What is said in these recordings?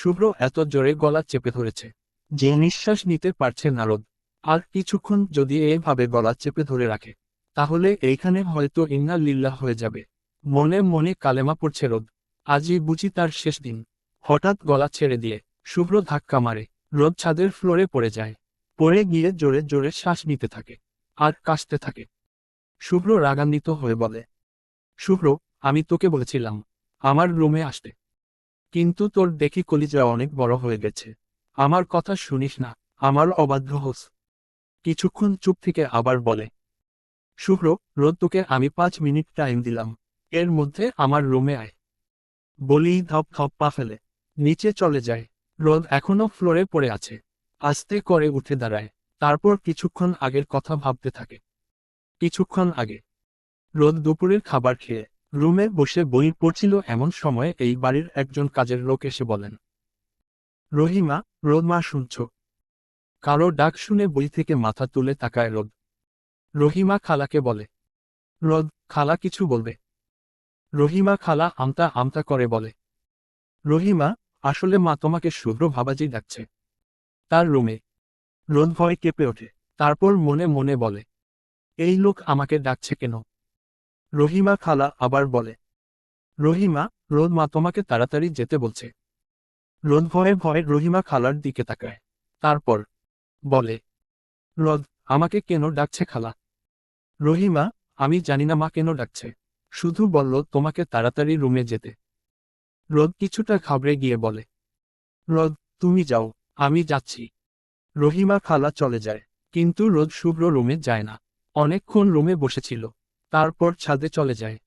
শুভ্র এত জোরে গলা চেপে ধরেছে। যে নিঃশ্বাস নিতে পারছে নারদ। আর কিছুক্ষণ যদি এভাবে গলা চেপে ধরে রাখে, তাহলে এইখানে হয়তো ইন্না লিল্লাহ হয়ে যাবে। মনে মনে কালেমা পড়ছে রোদ। আজই বুঝি তার শেষ দিন। হঠাৎ গলা ছেড়ে দিয়ে শুভ্র ধাক্কা মারে। রোদ ছাদের ফ্লোরে পড়ে যায়। পড়ে গিয়ে জোরে জোরে শ্বাস নিতে থাকে। আর কাশতে থাকে। শুভ্র রাগান্বিত হয়ে বলে, শুভ্র, আমি তোকে বলেছিলাম, আমার রুমে আসতে। কিন্তু তোর দেখি কলিজা অনেক বড় হয়ে গেছে। আমার কথা শুনিস না, আমার অবাধ্য হোস। কিছুক্ষণ চুপ থেকে আবার বলে, শুভ্র, রোদ তোকে আমি পাঁচ মিনিট টাইম দিলাম। এর মধ্যে আমার রুমে আয়। বলি ধপ ধপ পা ফেলে, নিচে চলে যায়। রোদ এখনও ফ্লোরে পড়ে আছে। আস্তে করে উঠে দাঁড়ায়। তারপর কিছুক্ষণ আগের কথা ভাবতে থাকে। কিছুক্ষণ আগে। রোদ দুপুরের খাবার খেয়ে রুমে বসে বই পড়ছিল এমন সময় এই বাড়ির একজন কাজের লোক এসে বলেন, রহিমা, রোদ মা শুনছ? কারও ডাক শুনে বই থেকে মাথা তুলে তাকায় রোদ। রহিমা খালাকে বলে, রোদ, খালা কিছু বলবে? রহিমা খালা আমতা আমতা করে বলে, রহিমা, আসলে মা তোমাকে শুভ্র ভাবাজি ডাকছে। তার রুমে রোদ ভয় কেঁপে ওঠে। তারপর মনে মনে বলে, এই লোক আমাকে ডাকছে কেন? রহিমা খালা আবার বলে, রহিমা, রোদ মা তোমাকে তাড়াতাড়ি যেতে বলছে। রোদ ভয়ে ভয়ে রহিমা খালার দিকে তাকায়। তারপর বলে, রোদ, আমাকে কেন ডাকছে খালা? রহিমা, আমি জানি না মা কেন ডাকছে। শুধু বলল তোমাকে তাড়াতাড়ি রুমে যেতে। রোদ কিছুটা ঘাবড়ে গিয়ে বলে, রোদ, তুমি যাও, আমি যাচ্ছি। রহিমা খালা চলে যায়, কিন্তু রোদ শুভ্র রুমে যায় না। অনেকক্ষণ রুমে বসেছিল। তারপর ছাদে চলে যায়।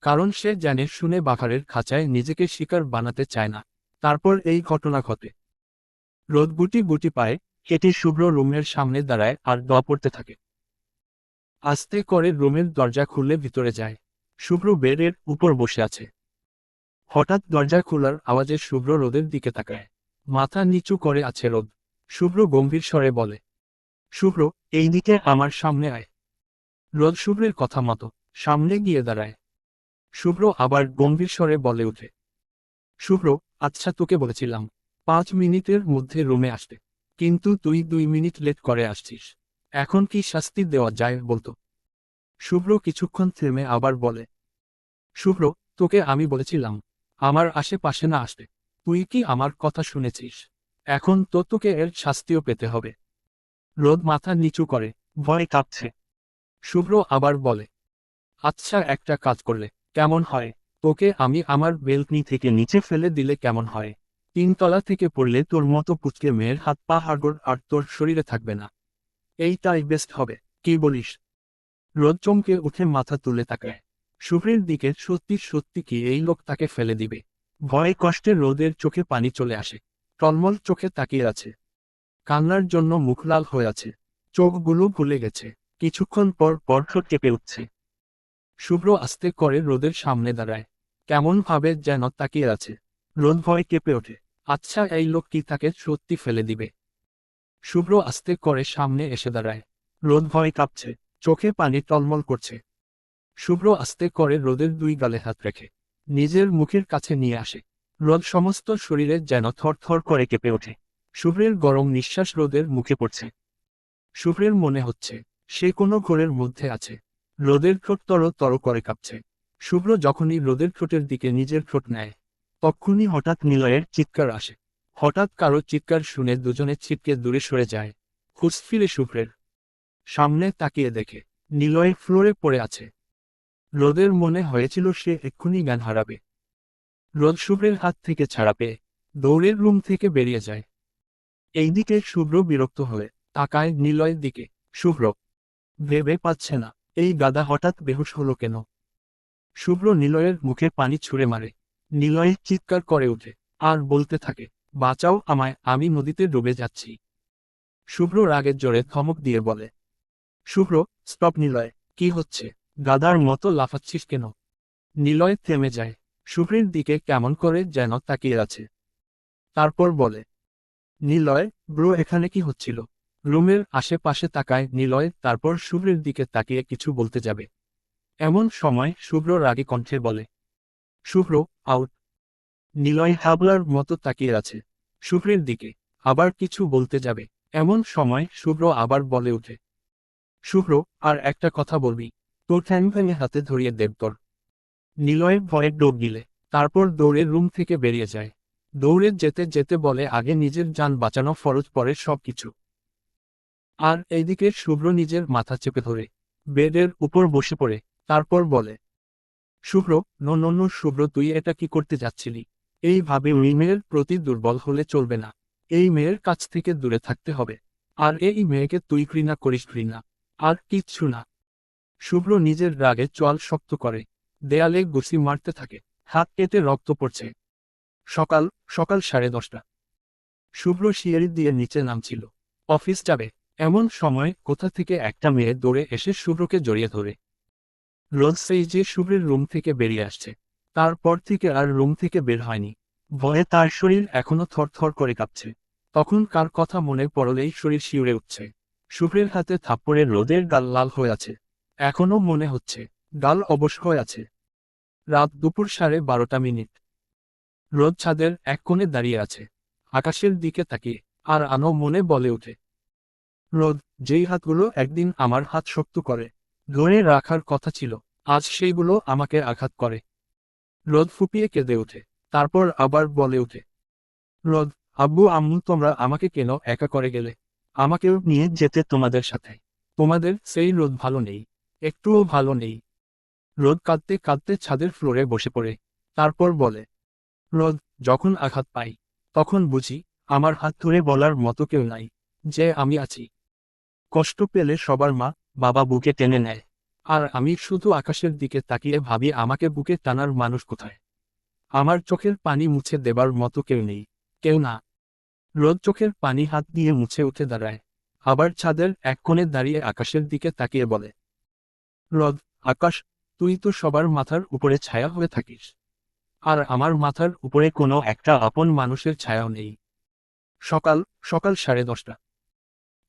কারণ সে জানে শুনে বাঘারের খাঁচায় নিজেকে শিকার বানাতে চায় না। তারপর এই ঘটনা ঘটে। রোদ গুটি গুটি পায়ে হেঁটে শুভ্র রুমের সামনে দাঁড়ায় আর দোয়া পড়তে থাকে। আস্তে করে রুমের দরজা খুলে ভিতরে যায়। শুভ্র বেডের উপর বসে আছে। হঠাৎ দরজা খোলার আওয়াজে শুভ্র রোদের দিকে তাকায়। মাথা নিচু করে আছে রোদ। শুভ্র গম্ভীর স্বরে বলে, শুভ্র, এই দিকে আমার সামনে আয়। রোদ শুভ্রের কথা মতো, সামনে গিয়ে দাঁড়ায়। শুভ্র আবার গম্ভীর স্বরে বলে ওঠে। শুভ্র আচ্ছা তোকে বলেছিলাম, পাঁচ মিনিটের মধ্যে রুমে আসতে। কিন্তু তুই দুই মিনিট লেট করে আসছিস। এখন কি শাস্তি দেওয়া যায় বলতো। শুভ্র কিছুক্ষণ থেমে আবার বলে, শুভ্র, তোকে আমি বলেছিলাম, আমার আশেপাশে না আসতে। তুই কি আমার কথা শুনেছিস? এখন তো তোকে এর শাস্তিও পেতে হবে। রোদ মাথা নিচু করে, ভয় কাঁপছে। শুভ্র আবার বলে আচ্ছা একটা কাজ করলে কেমন হয়? তোকে আমি আমার বেলকনি থেকে নিচে ফেলে দিলে কেমন হয়? তিনতলা থেকে পড়লে তোর মতো পুচকে মেয়ের হাত পা হাড়গোড় আর তোর শরীরে থাকবে না। এইটাই বেস্ট হবে, কি বলিস? রোদ চমকে উঠে মাথা তুলে তাকায়। শুভ্রের দিকে সত্যি সত্যি কি এই লোক তাকে ফেলে দিবে? ভয়ে কষ্টে রোদের চোখে পানি চলে আসে। টলমল চোখে তাকিয়ে আছে। কান্নার জন্য মুখ লাল হয়ে আছে। চোখগুলো ভুলে গেছে। কিছুক্ষণ পর পর ঠোঁট কেঁপে উঠছে। শুভ্র আস্তে করে রোদের সামনে দাঁড়ায়। কেমন ভাবে যেন তাকিয়ে আছে। রোদ ভয় কেঁপে ওঠে। আচ্ছা এই লোক কি তাকে সত্যি ফেলে দিবে? শুভ্র আস্তে করে সামনে এসে দাঁড়ায়। রোদ ভয় কাঁপছে। চোখে পানি টলমল করছে। শুভ্র আস্তে করে রোদের দুই গালে হাত রেখে নিজের মুখের কাছে নিয়ে আসে। রোদ সমস্ত শরীরে যেন থরথর করে কেঁপে ওঠে। শুভ্রের গরম নিঃশ্বাস রোদের মুখে পড়ছে। শুভ্রের মনে হচ্ছে সে কোনো ঘোরের মধ্যে আছে। রোদের ঠোঁট তর তর করে কাঁপছে। শুভ্র যখনই রোদের ঠোঁটের দিকে নিজের ঠোঁট নেয়, তখনই হঠাৎ নিলয়ের চিৎকার আসে। হঠাৎ কারও চিৎকার শুনে দুজনে ছিটকে দূরে সরে যায়। খুঁজ ফিরে শুভ্রের। সামনে তাকিয়ে দেখে, নিলয় ফ্লোরে পড়ে আছে। রোদের মনে হয়েছিল সে এক্ষুনি জ্ঞান হারাবে। রোদ শুভ্রের হাত থেকে ছাড়া পেয়ে, দৌড়ের রুম থেকে বেরিয়ে যায়। এইদিকে শুভ্র বিরক্ত হয়ে তাকায় নিলয়ের দিকে। শুভ্র ভেবে পাচ্ছে না। এই গাদা হঠাৎ বেহুশ হলো কেন? শুভ্র নিলয়ের মুখে পানি ছুঁড়ে মারে। নিলয় চিৎকার করে ওঠে, আর বলতে থাকে, বাঁচাও আমায়, আমি নদীতে ডুবে যাচ্ছি। শুভ্র রাগের জোরে থমক দিয়ে বলে, শুভ্র স্টপ নিলয়, কি হচ্ছে? গাদার মতো লাফাচ্ছিস কেন? নিলয় থেমে যায়, শুভ্রের দিকে কেমন করে যেন তাকিয়ে আছে। তারপর বলে, নিলয়, ব্রো, এখানে কি হচ্ছিল? রুমের আশেপাশে তাকায় নিলয়, তারপর শুভ্রের দিকে তাকিয়ে কিছু বলতে যাবে। এমন সময় শুভ্র রাগী কণ্ঠে বলে, শুভ্র, আউট। নিলয় হাবলার মতো তাকিয়ে আছে। শুভ্রের দিকে আবার কিছু বলতে যাবে। এমন সময় শুভ্র আবার বলে ওঠে, শুভ্র, আর একটা কথা বলবি। তোর ঠ্যাং ভেঙে হাতে ধরিয়ে দেবতর নিলয় ভয়ে ডোব গিলে, তারপর দৌড়ে রুম থেকে বেরিয়ে যায়। দৌড়ে যেতে যেতে বলে, আগে নিজের যান বাঁচানো, ফরজ পরে সব কিছু আর এইদিকে শুভ্র নিজের মাথা চেপে ধরে, বেডের উপর বসে পড়ে, তারপর বলে, Shubhra, no no no, Shubhra, তুই এটা কি করতে যাচ্ছিলি? এইভাবে ওই মেয়ের প্রতি দুর্বল হলে চলবে না। এই মেয়ের কাছ থেকে দূরে থাকতে হবে। আর এই মেয়েকে তুই ঘৃণা করিস ঘৃণা। আর কিচ্ছু না। শুভ্র নিজের রাগে চোয়াল শক্ত করে, দেয়ালে গুছি মারতে থাকে, হাত কেটে রক্ত পড়ছে। সকাল সকাল সাড়ে দশটা। শুভ্র শিয়ারি দিয়ে নিচে নামছিল। অফিস যাবে। এমন সময় কোথা থেকে একটা মেয়ে দৌড়ে এসে শুভ্রকে জড়িয়ে ধরে। রোজ সেই যে শুভ্রের রুম থেকে বেরিয়ে আসছে, তারপর থেকে আর রুম থেকে বের হয়নি। ভয়ে তার শরীর এখনও থরথর করে কাঁপছে। তখন কার কথা মনে পড়লেই শরীর শিউরে উঠছে। শুভ্রের হাতে থাপ্পড়ে রোদের গাল লাল হয়ে আছে। এখনও মনে হচ্ছে, গাল অবশ হয়ে আছে। রাত দুপুর সাড়ে বারোটা মিনিট। রোদ ছাদের এক কোণে দাঁড়িয়ে আছে। আকাশের দিকে তাকিয়ে, আর আনো মনে বলে ওঠে রোদ, যেই হাতগুলো একদিন আমার হাত শক্ত করে, ধরে রাখার কথা ছিল, আজ সেইগুলো আমাকে আঘাত করে। রোদ ফুপিয়ে কেঁদে ওঠে, তারপর আবার বলে ওঠে, রোদ, আব্বু, আম্মু, তোমরা আমাকে কেন একা করে গেলে? আমাকেও নিয়ে যেতে তোমাদের সাথে। তোমাদের সেই রোদ ভালো নেই, একটুও ভালো নেই। রোদ কাঁদতে কাঁদতে ছাদের ফ্লোরে বসে পড়ে, তারপর বলে, রোদ, যখন আঘাত পাই, তখন বুঝি আমার হাত ধরে বলার মতো কেউ নাই, যে আমি আছি। কষ্ট পেলে সবার মা, বাবা বুকে টেনে নেয়। আর আমি শুধু আকাশের দিকে তাকিয়ে ভাবি, আমাকে বুকে টানার মানুষ কোথায়? আমার চোখের পানি মুছে দেবার মতো কেউ নেই। কেউ না। রোদ চোখের পানি হাত দিয়ে মুছে উঠে দাঁড়ায়। আবার ছাদের এক কোণে দাঁড়িয়ে আকাশের দিকে তাকিয়ে বলে, রোদ, আকাশ, তুই তো সবার মাথার উপরে ছায়া হয়ে থাকিস। আর আমার মাথার উপরে কোনো একটা আপন মানুষের ছায়াও নেই। সকাল সকাল সাড়ে দশটা।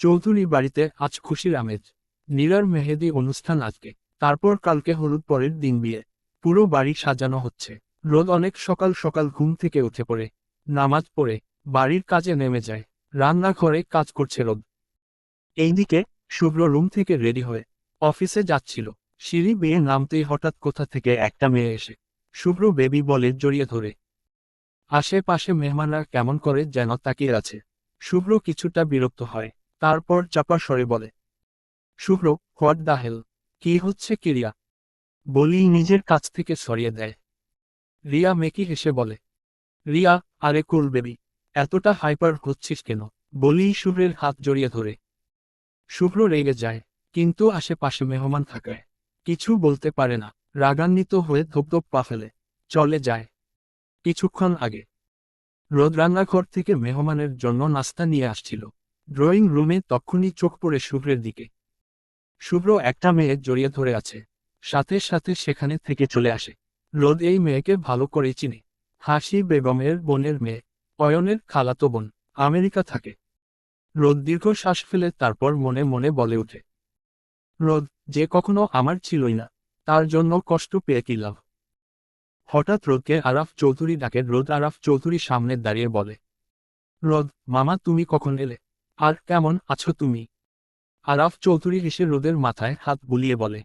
চৌধুরী বাড়িতে আজ খুশির আমেজ। নীরার মেহেদি অনুষ্ঠান আজকে। তারপর কালকে হলুদ পরের দিন বিয়ে। পুরো বাড়ি সাজানো হচ্ছে। রোদ অনেক সকাল সকাল ঘুম থেকে উঠে পড়ে। নামাজ পড়ে, বাড়ির কাজে নেমে যায়। রান্নাঘরে কাজ করছে রোদ। এইদিকে শুভ্র রুম থেকে রেডি হয়ে অফিসে যাচ্ছিল। সিঁড়ি বেয়ে নামতেই হঠাৎ কোথা থেকে একটা মেয়ে এসে শুভ্র বেবি বলে জড়িয়ে ধরে। আশেপাশে মেহমানরা কেমন করে যেন তাকিয়ে আছে। শুভ্র কিছুটা বিরক্ত হয়। তারপর চাপা স্বরে বলে, শুভ্র, হোয়াট দ্য হেল? কি হচ্ছে কিরিয়া বলি নিজের কাছ থেকে সরিয়ে দেয়। রিয়া মেকি হেসে বলে, রিয়া, আরে কুল বেবি, এতটা হাইপার হচ্ছিস কেন? বলি শুভ্রের হাত জড়িয়ে ধরে। শুভ্র রেগে যায়, কিন্তু আশেপাশে মেহমান থাকায়। কিছু বলতে পারে না, রাগান্বিত হয়ে ধপধপ পা ফেলে, চলে যায়। কিছুক্ষণ আগে, রোদ রান্নাঘর থেকে মেহমানের জন্য নাস্তা নিয়ে আসছিল। ড্রয়িং রুমে তক্ষুনি চোখ পড়ে শুভ্রের দিকে। শুভ্র একটা মেয়ে জড়িয়ে ধরে আছে। সাথে সাথে সেখানে থেকে চলে আসে। রোদ এই মেয়েকে ভালো করে চিনে। হাসি বেগমের বোনের মেয়ে। অয়নের খালাতো বোন। আমেরিকা থাকে। রোদ দীর্ঘ শ্বাস ফেলে তারপর মনে মনে বলে ওঠে। রোদ, যে কখনো আমার ছিলই না। তার জন্য কষ্ট পেয়ে কি লাভ? হঠাৎ রোদকে আরাফ চৌধুরী ডাকে। রোদ আরাফ চৌধুরী সামনে দাঁড়িয়ে বলে, রোদ, মামা, তুমি কখন এলে? আর কেমন আছো তুমি? আরাফ চৌধুরী হেসে রোদের মাথায় হাত বুলিয়ে বলে,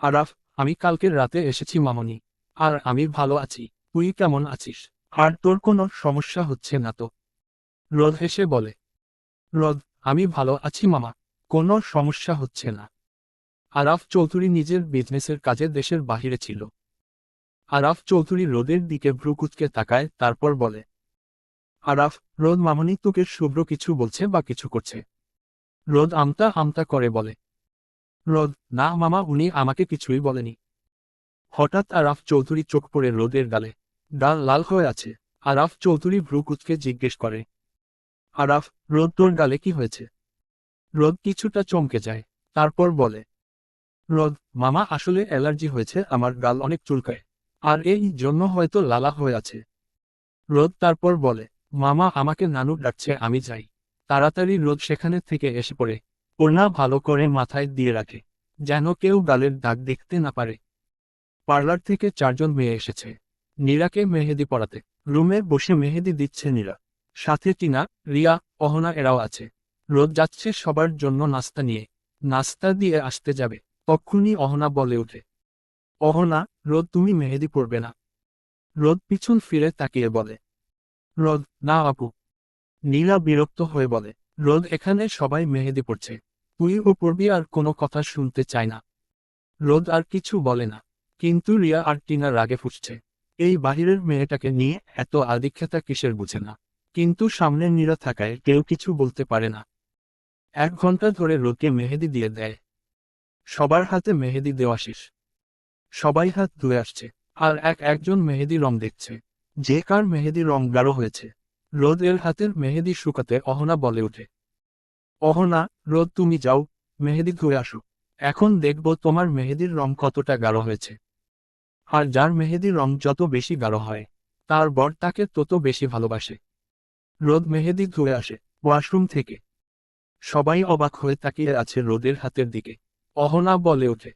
আরাফ, আমি কালকের রাতে এসেছি মামনি, আর আমি ভালো আছি, তুই কেমন আছিস? আর তোর কোনো সমস্যা হচ্ছে না তো? রোদ হেসে বলে, রোদ, আমি ভালো আছি মামা, কোনো সমস্যা হচ্ছে না। আরাফ চৌধুরী নিজের বিজনেসের কাজে দেশের বাহিরে ছিল। আরাফ চৌধুরী রোদের দিকে ভ্রুকুচকে তাকায়, তারপর বলে আরাফ, রোদ মামনি তোকে শুভ্র কিছু বলছে বা কিছু করছে? রোদ আমতা আমতা করে বলে। রোদ, না মামা, উনি আমাকে কিছুই বলেনি। হঠাৎ আরাফ চৌধুরী চোখ পড়ে রোদের গালে। ডাল লাল হয়ে আছে। আরাফ চৌধুরী ভ্রুকুচকে জিজ্ঞেস করে। আরাফ, রোদ তোর গালে কি হয়েছে? রোদ কিছুটা চমকে যায়। তারপর বলে। রোদ, মামা আসলে অ্যালার্জি হয়েছে, আমার গাল অনেক চুলকায়। আর এই জন্য হয়তো লালা হয়ে আছে। রোদ তারপর বলে। মামা আমাকে নানু ডাকছে, আমি যাই। তাড়াতাড়ি রোদ সেখানে থেকে এসে পড়ে। ওড়না ভালো করে মাথায় দিয়ে রাখে, যেন কেউ গালের দাগ দেখতে না পারে। পার্লার থেকে চারজন মেয়ে এসেছে, নীরাকে মেহেদি পড়াতে রুমে বসে মেহেদি দিচ্ছে নীরা। সাথে টিনা, রিয়া, অহনা এরাও আছে। রোদ যাচ্ছে সবার জন্য নাস্তা নিয়ে। নাস্তা দিয়ে আসতে যাবে তক্ষুনি অহনা বলে ওঠে। অহনা, রোদ তুমি মেহেদি পড়বে না। রোদ পিছন ফিরে তাকিয়ে বলে রোদ না আপু। নীলা বিরক্ত হয়ে বলে, রোদ এখানে সবাই মেহেদি পড়ছে। তুই ও পড়বি আর কোনো কথা শুনতে চায় না। রোদ আর কিছু বলে না, কিন্তু রিয়া আর টিনা রাগে ফুসছে। এই বাহিরের মেয়েটাকে নিয়ে এত আদিক্ষেতা কিসের বুঝে না। কিন্তু সামনে নীরা থাকায় কেউ কিছু বলতে পারে না। এক ঘণ্টা ধরে রোদকে মেহেদি দিয়ে দেয়। সবার হাতে মেহেদি দেওয়া শেষ। সবাই হাত ধুয়ে আসছে, আর এক একজন মেহেদি রং দেখছে। যে কার মেহেদি রং গাঢ় হয়েছে। রোদ এর হাতের মেহেদি শুকাতে অহনা বলে ওঠে অহনা, রোদ তুমি যাও, মেহেদি ধুয়ে আসো। এখন দেখব তোমার মেহেদির রং কতটা গাঢ় হয়েছে। আর যার মেহেদির রং যত বেশি গাঢ় হয়, তার বর তাকে তত বেশি ভালোবাসে। রোদ মেহেদি ধুয়ে আসে ওয়াশরুম থেকে। সবাই অবাক হয়ে তাকিয়ে আছে রোদের হাতের দিকে। অহনা বলে ওঠে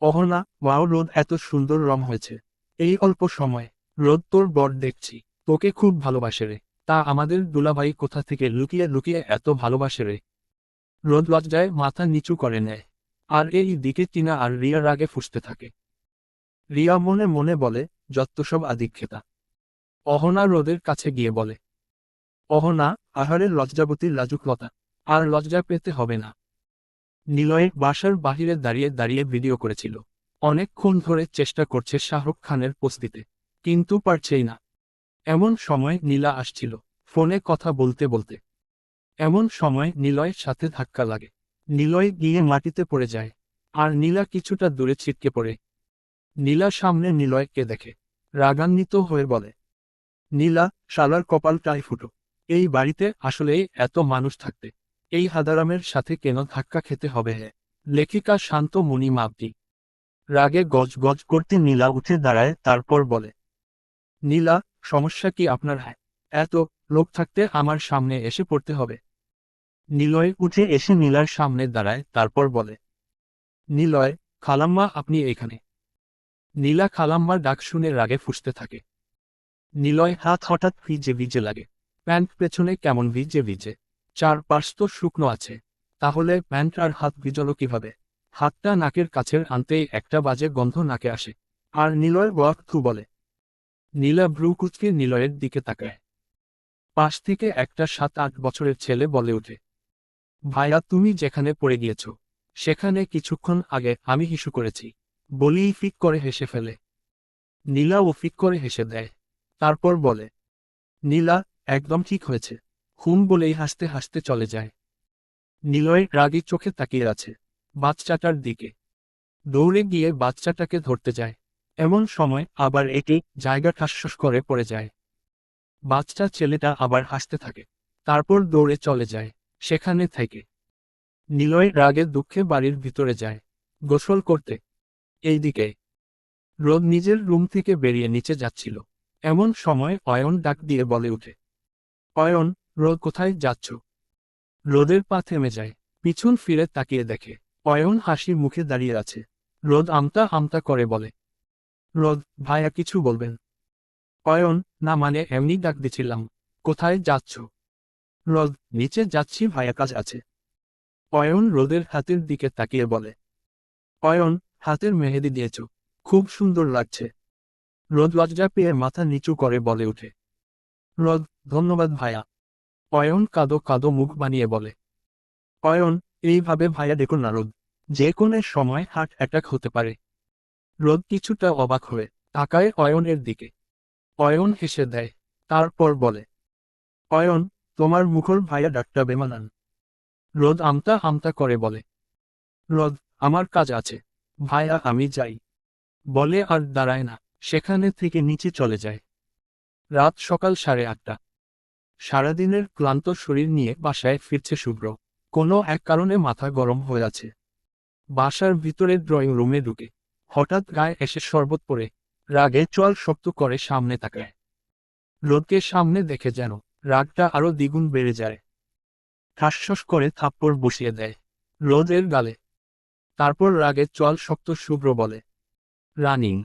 অহনা, ওয়াও রোদ, এত সুন্দর রং হয়েছে। এই অল্প সময়ে রোদ তোর বর দেখছি, তোকে খুব ভালোবাসে রে। তা আমাদের দুলাভাই কোথা থেকে লুকিয়ে লুকিয়ে এত ভালোবাসে রে? রোদ লজ্জায় মাথা নিচু করে নেয়। আর এই দিকে টিনা আর রিয়া রাগে ফুসতে থাকে। রিয়া মনে মনে বলে, যত সব আদিক্ষেতা। অহনা রোদের কাছে গিয়ে বলে, অহনা আহারের লজ্জাবতীর লাজুকলতা, আর লজ্জা পেতে হবে না। নিলয়ের বাসার বাহিরে দাঁড়িয়ে দাঁড়িয়ে ভিডিও করেছিল। অনেকক্ষণ ধরে চেষ্টা করছে শাহরুখ খানের পোস্ট দিতে। কিন্তু পারছেই না। এমন সময় নীলা আসছিল, ফোনে কথা বলতে বলতে। এমন সময় নিলয়ের সাথে ধাক্কা লাগে। নিলয় গিয়ে মাটিতে পড়ে যায়, আর নীলা কিছুটা দূরে ছিটকে পড়ে। নীলা সামনে নিলয়কে দেখে, রাগান্বিত হয়ে বলে, নীলা, শালার কপালটাই ফুটো। এই বাড়িতে আসলেই এত মানুষ থাকতে। এই হাদারামের সাথে কেন ধাক্কা খেতে হবে হে? লেখিকা শান্ত মুনি মাপটি। রাগে গজ গজ করতে নীলা উঠে দাঁড়ায়, তারপর বলে নীলা, সমস্যা কি আপনার? হ্যাঁ এত লোক থাকতে আমার সামনে এসে পড়তে হবে। নিলয় উঠে এসে নীলার সামনে দাঁড়ায়, তারপর বলে, নিলয়, খালাম্মা আপনি এখানে? নীলা খালাম্মার ডাক শুনে রাগে ফুসতে থাকে। নিলয় হাত হঠাৎ ভিজে ভিজে লাগে। প্যান্ট পেছনে কেমন ভিজে ভিজে। চার পাশ তো শুকনো আছে। তাহলে প্যান্ট আর হাত ভিজল কীভাবে? হাতটা নাকের কাছের আনতেই একটা বাজে গন্ধ নাকে আসে। আর নিলয় থু বলে নীলা ভ্রু কুচকে নিলয়ের দিকে তাকায়। পাশ থেকে একটা সাত আট বছরের ছেলে বলে ওঠে। ভাইয়া, তুমি যেখানে পড়ে গিয়েছ, সেখানে কিছুক্ষণ আগে আমি হিসু করেছি। বলিই ফিক করে হেসে ফেলে। নীলা ও ফিক করে হেসে দেয়। তারপর বলে, নীলা, একদম ঠিক হয়েছে। হুম বলেই হাসতে হাসতে চলে যায়। নিলয় রাগী চোখে তাকিয়ে আছে, বাচ্চাটার দিকে। দৌড়ে গিয়ে বাচ্চাটাকে ধরতে যায়। এমন সময় আবার এটি জায়গা ঠাসস করে পড়ে যায়। বাচ্চা ছেলেটা আবার হাসতে থাকে, তারপর দৌড়ে চলে যায়, সেখানে থেকে। নিলয় রাগে দুঃখে বাড়ির ভিতরে যায়, গোসল করতে। এইদিকে, রোদ নিজের রুম থেকে বেরিয়ে নিচে যাচ্ছিল। এমন সময় অয়ন ডাক দিয়ে বলে উঠে অয়ন, রোদ কোথায় যাচ্ছ? রোদের পা থেমে যায়, পিছন ফিরে তাকিয়ে দেখে। অয়ন হাসি মুখে দাঁড়িয়ে আছে। রোদ আমতা আমতা করে বলে রোদ ভাইয়া কিছু বলবেন। অয়ন, না মানে এমনি ডাক দিছিলাম। কোথায় যাচ্ছ? রোদ, নিচে যাচ্ছি ভাইয়া কাজ আছে। অয়ন রোদের হাতের দিকে তাকিয়ে বলে। অয়ন, হাতের মেহেদি দিয়েছ। খুব সুন্দর লাগছে। রোদ লজ্জা পেয়ে মাথা নিচু করে বলে উঠে। রোদ, ধন্যবাদ ভাইয়া অয়ন কাদো কাদো মুখ বানিয়ে বলে। অয়ন, এইভাবে ভাইয়া দেখুন না রোদ। যে কোনো সময় হার্ট অ্যাটাক হতে পারে। রোদ কিছুটা অবাক হয়ে তাকায় অয়নের দিকে। অয়ন হেসে দেয়, তারপর বলে, অয়ন, তোমার মুখর ভাইয়া ডাক্তার বেমানান। রোদ আমতা আমতা করে বলে, রোদ, আমার কাজ আছে। ভাইয়া আমি যাই। বলে আর দাঁড়ায় না, সেখানে থেকে নিচে চলে যায়। রাত সকাল সাড়ে আটটা। সারাদিনের ক্লান্ত শরীর নিয়ে বাসায় ফিরছে শুভ্র। কোনো এক কারণে মাথা গরম হয়ে আছে। বাসার ভিতরে ড্রয়িং রুমে ঢুকে। হঠাৎ গায়ে এসে শরবত পরে রাগে চল শক্ত করে সামনে তাকায়। রোদকে সামনে দেখে যেন রাগটা আরও দ্বিগুণ বেড়ে যায়। ঠাসস করে থাপ্পড় বসিয়ে দেয় রোদের গালে। তারপর রাগে চল শক্ত শুভ্র বলে, রানিং।